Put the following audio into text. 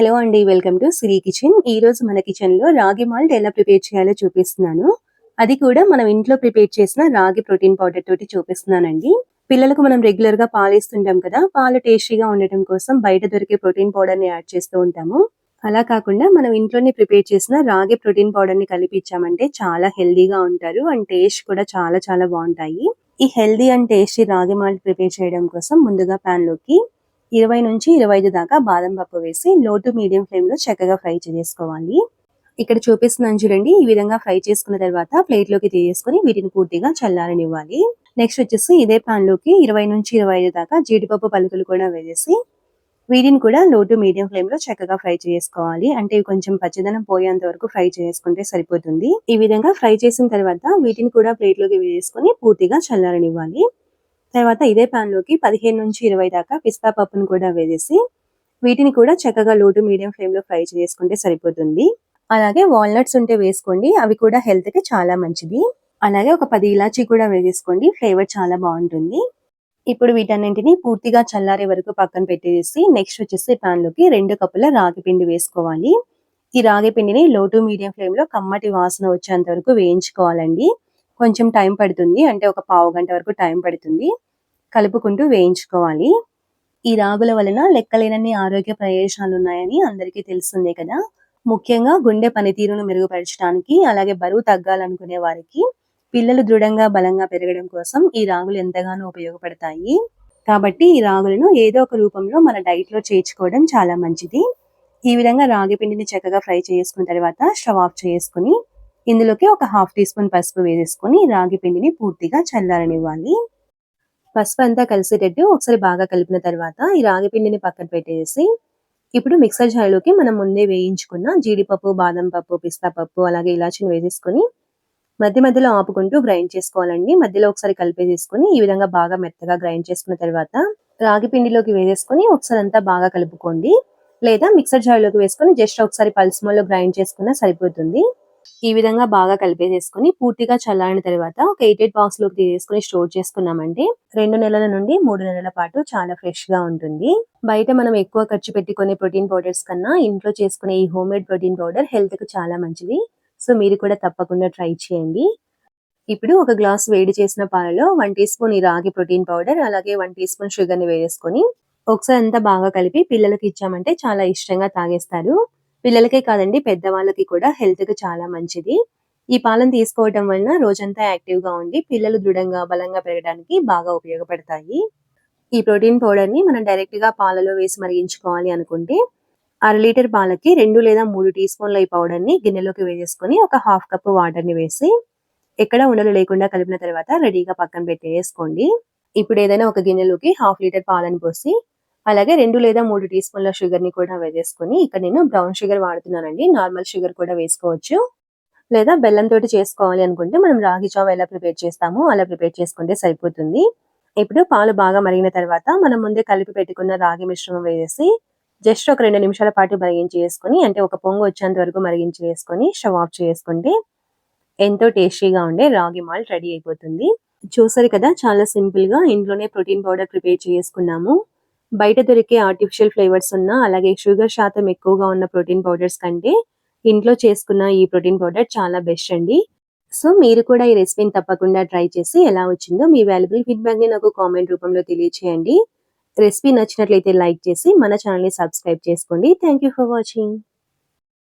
Hello అండి welcome to Siri kitchen. ఈ రోజు మన కిచెన్లో రాగి మాల్ట్ ఎలా ప్రిపేర్ చేయాలో చూపిస్తున్నాను. అది కూడా మనం ఇంట్లో ప్రిపేర్ చేసిన రాగి ప్రోటీన్ పౌడర్ తోటి చూపిస్తున్నానండి. పిల్లలకు మనం రెగ్యులర్గా పాలు ఇస్తుంటాం కదా పాలు టేస్టీగా ఉండటం కోసం బయట దొరికే ప్రోటీన్ పౌడర్ని యాడ్ చేస్తూ ఉంటాము. అలా కాకుండా మనం ఇంట్లోనే ప్రిపేర్ చేసిన రాగి ప్రోటీన్ పౌడర్ని కలిపి చాలా హెల్దీగా ఉంటారు అండ్ టేస్ట్ కూడా చాలా చాలా బాగుంటాయి. ఈ healthy and tasty ragi malt prepare చేయడం కోసం ముందుగా పాన్లోకి ఇరవై నుంచి ఇరవై ఐదు దాకా బాదం పప్పు వేసి లో టు మీడియం ఫ్లేమ్లో చక్కగా ఫ్రై చేసుకోవాలి ఇక్కడ చూపిస్తున్నాను చూడండి ఈ విధంగా ఫ్రై చేసుకున్న తర్వాత ప్లేట్లోకి తీసేసుకుని వీటిని పూర్తిగా చల్లారనివ్వాలి. నెక్స్ట్ వచ్చేసి ఇదే పాన్లోకి ఇరవై నుంచి ఇరవై ఐదు దాకా జీడిపప్పు పలుకులు కూడా వేసేసి వీటిని కూడా లో టు మీడియం ఫ్లేమ్లో చక్కగా ఫ్రై చేసుకోవాలి. అంటే ఇవి కొంచెం పచ్చదనం పోయేంత వరకు ఫ్రై చేసుకుంటే సరిపోతుంది. ఈ విధంగా ఫ్రై చేసిన తర్వాత వీటిని కూడా ప్లేట్లోకి వేసుకొని పూర్తిగా చల్లారనివ్వాలి. తర్వాత ఇదే పాన్లోకి పదిహేను నుంచి ఇరవై దాకా పిస్తా పప్పును కూడా వేసేసి వీటిని కూడా చక్కగా లోటు మీడియం ఫ్లేమ్లో ఫ్రై చేసుకుంటే సరిపోతుంది. అలాగే వాల్నట్స్ ఉంటే వేసుకోండి అవి కూడా హెల్త్కి చాలా మంచిది అలాగే ఒక పది ఇలాచీ కూడా వేసేసుకోండి ఫ్లేవర్ చాలా బాగుంటుంది. ఇప్పుడు వీటన్నింటినీ పూర్తిగా చల్లారే వరకు పక్కన పెట్టేసి నెక్స్ట్ వచ్చేసి పాన్లోకి రెండు కప్పుల రాగి పిండి వేసుకోవాలి. ఈ రాగి పిండిని లో టు మీడియం ఫ్లేమ్లో కమ్మటి వాసన వచ్చేంత వరకు వేయించుకోవాలండి. కొంచెం టైం పడుతుంది. అంటే ఒక పావు గంట వరకు టైం పడుతుంది. కలుపుకుంటూ వేయించుకోవాలి. ఈ రాగుల వలన లెక్కలేనన్ని ఆరోగ్య ప్రయోజనాలు ఉన్నాయని అందరికీ తెలుస్తుంది కదా. ముఖ్యంగా గుండె పనితీరును మెరుగుపరచడానికి అలాగే బరువు తగ్గాలనుకునే వారికి పిల్లలు దృఢంగా బలంగా పెరగడం కోసం ఈ రాగులు ఎంతగానో ఉపయోగపడతాయి. కాబట్టి ఈ రాగులను ఏదో ఒక రూపంలో మన డైట్లో చేర్చుకోవడం చాలా మంచిది. ఈ విధంగా రాగి పిండిని చక్కగా ఫ్రై చేసుకున్న తర్వాత స్టవ్ ఆఫ్ చేసుకుని ఇందులోకి ఒక హాఫ్ టీ స్పూన్ పసుపు వేసేసుకొని రాగి పిండిని పూర్తిగా చల్లారనివ్వాలి. పసుపు అంతా కలిసేటట్టు ఒకసారి బాగా కలిపిన తర్వాత ఈ రాగి పిండిని పక్కన పెట్టేసి ఇప్పుడు మిక్సర్ జార్లోకి మనం ముందే వేయించుకున్న జీడిపప్పు బాదం పప్పు పిస్తా పప్పు అలాగే ఇలాచిని వేసేసుకొని మధ్య మధ్యలో ఆపుకుంటూ గ్రైండ్ చేసుకోవాలండి. మధ్యలో ఒకసారి కలిపేసేసుకొని ఈ విధంగా బాగా మెత్తగా గ్రైండ్ చేసుకున్న తర్వాత రాగి పిండిలోకి వేసేసుకొని ఒకసారి అంతా బాగా కలుపుకోండి. లేదా మిక్సర్ జార్లోకి వేసుకొని జస్ట్ ఒకసారి పల్స్మోలో గ్రైండ్ చేసుకున్నా సరిపోతుంది. ఈ విధంగా బాగా కలిపేసేసుకుని పూర్తిగా చల్లారిన తర్వాత ఒక ఎయిట్ ఎయిట్ బాక్స్లోకి తీసేసుకుని స్టోర్ చేసుకున్నామంటే రెండు నెలల నుండి మూడు నెలల పాటు చాలా ఫ్రెష్గా ఉంటుంది. బయట మనం ఎక్కువ ఖర్చు పెట్టుకునే ప్రోటీన్ పౌడర్స్ కన్నా ఇంట్లో చేసుకునే ఈ హోమ్ మేడ్ ప్రోటీన్ పౌడర్ హెల్త్కు చాలా మంచిది. సో మీరు కూడా తప్పకుండా ట్రై చేయండి. ఇప్పుడు ఒక గ్లాస్ వేడి చేసిన పాలలో వన్ టీ స్పూన్ ఈ రాగి ప్రోటీన్ పౌడర్ అలాగే వన్ టీ స్పూన్ షుగర్ని వేసుకొని ఒకసారి అంతా బాగా కలిపి పిల్లలకి ఇచ్చామంటే చాలా ఇష్టంగా తాగేస్తారు. పిల్లలకే కాదండి పెద్దవాళ్ళకి కూడా హెల్త్కి చాలా మంచిది. ఈ పాలను తీసుకోవటం వలన రోజంతా యాక్టివ్గా ఉండి పిల్లలు దృఢంగా బలంగా పెరగడానికి బాగా ఉపయోగపడతాయి. ఈ ప్రోటీన్ పౌడర్ని మనం డైరెక్ట్గా పాలలో వేసి మరిగించుకోవాలి అనుకుంటే అర లీటర్ పాలకి రెండు లేదా మూడు టీ స్పూన్ల ఈ పౌడర్ని గిన్నెలోకి వేసేసుకొని ఒక హాఫ్ కప్ వాటర్ని వేసి ఎక్కడ ఉండలు లేకుండా కలిపిన తర్వాత రెడీగా పక్కన పెట్టేసుకోండి. ఇప్పుడు ఏదైనా ఒక గిన్నెలోకి హాఫ్ లీటర్ పాలను పోసి అలాగే రెండు లేదా మూడు టీ స్పూన్ల షుగర్ని కూడా వేసేసుకుని ఇక్కడ నేను బ్రౌన్ షుగర్ వాడుతున్నానండి. నార్మల్ షుగర్ కూడా వేసుకోవచ్చు. లేదా బెల్లం తోటి చేసుకోవాలి అనుకుంటే మనం రాగి చావ్ ఎలా ప్రిపేర్ చేస్తామో అలా ప్రిపేర్ చేసుకుంటే సరిపోతుంది. ఇప్పుడు పాలు బాగా మరిగిన తర్వాత మనం ముందే కలిపి పెట్టుకున్న రాగి మిశ్రమం వేసి జస్ట్ ఒక రెండు నిమిషాల పాటు మరిగించి వేసుకొని అంటే ఒక పొంగు వచ్చేంత వరకు మరిగించి వేసుకొని స్టవ్ ఆఫ్ చేసుకుంటే ఎంతో టేస్టీగా ఉండే రాగి మాల్ట్ రెడీ అయిపోతుంది. చూసారు కదా చాలా సింపుల్గా ఇంట్లోనే ప్రోటీన్ పౌడర్ ప్రిపేర్ చేసుకున్నాము. బయట దొరికే ఆర్టిఫిషియల్ ఫ్లేవర్స్ ఉన్న అలాగే షుగర్ శాతం ఎక్కువగా ఉన్న ప్రోటీన్ పౌడర్స్ కంటే ఇంట్లో చేసుకున్న ఈ ప్రోటీన్ పౌడర్ చాలా బెస్ట్ అండి. సో మీరు కూడా ఈ రెసిపీని తప్పకుండా ట్రై చేసి ఎలా వచ్చిందో మీ వాల్యుబుల్ ఫీడ్బ్యాక్ని నాకు కామెంట్ రూపంలో తెలియచేయండి. రెసిపీ నచ్చినట్లయితే లైక్ చేసి మన ఛానల్ని సబ్స్క్రైబ్ చేసుకోండి. Thank you for watching